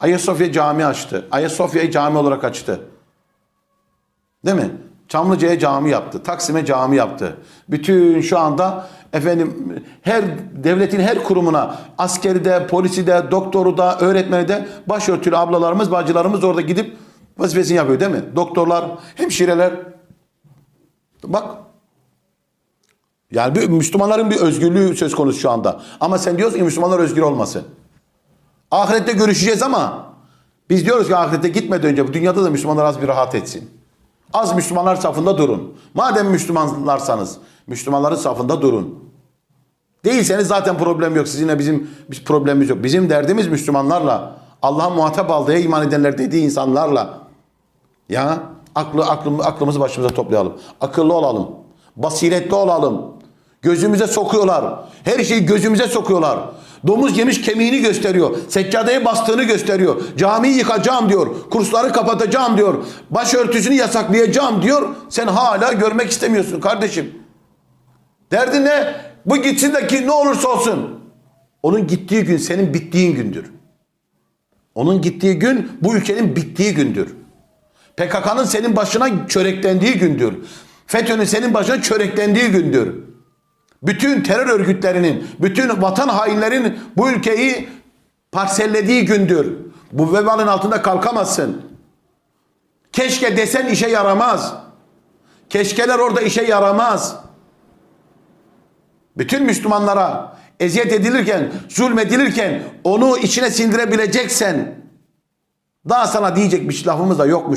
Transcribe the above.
Ayasofya cami açtı. Ayasofya'yı cami olarak açtı. Değil mi? Çamlıca'ya cami yaptı. Taksim'e cami yaptı. Bütün şu anda efendim her devletin her kurumuna askeri de, polisi de, doktoru da, öğretmeni de başörtülü ablalarımız, bacılarımız orada gidip vazifesini yapıyor değil mi? Doktorlar, hemşireler. Bak yani bir Müslümanların bir özgürlüğü söz konusu şu anda. Ama sen diyorsun ki Müslümanlar özgür olmasın. Ahirette görüşeceğiz ama biz diyoruz ki ahirette gitmeden önce bu dünyada da Müslümanlar az bir rahat etsin. Az Müslümanlar safında durun. Madem Müslümanlarsanız Müslümanların safında durun. Değilseniz zaten problem yok. Sizinle bizim biz problemimiz yok. Bizim derdimiz Müslümanlarla. Allah'a muhatap aldığı iman edenler dediği insanlarla. Ya aklı, aklım, aklımızı başımıza toplayalım. Akıllı olalım. Basiretli olalım. Gözümüze sokuyorlar. Her şeyi gözümüze sokuyorlar. Domuz yemiş kemiğini gösteriyor. Seccadeye bastığını gösteriyor. Camiyi yıkacağım diyor. Kursları kapatacağım diyor. Başörtüsünü yasaklayacağım diyor. Sen hala görmek istemiyorsun kardeşim. Derdin ne? Bu gitsin de ki ne olursa olsun. Onun gittiği gün senin bittiğin gündür. Onun gittiği gün bu ülkenin bittiği gündür. PKK'nın senin başına çöreklendiği gündür. FETÖ'nün senin başına çöreklendiği gündür. Bütün terör örgütlerinin, bütün vatan hainlerin bu ülkeyi parsellediği gündür. Bu vebalin altında kalkamazsın. Keşke desen işe yaramaz. Keşkeler orada işe yaramaz. Bütün Müslümanlara eziyet edilirken, zulmedilirken onu içine sindirebileceksen daha sana diyecek bir lafımız da yokmuş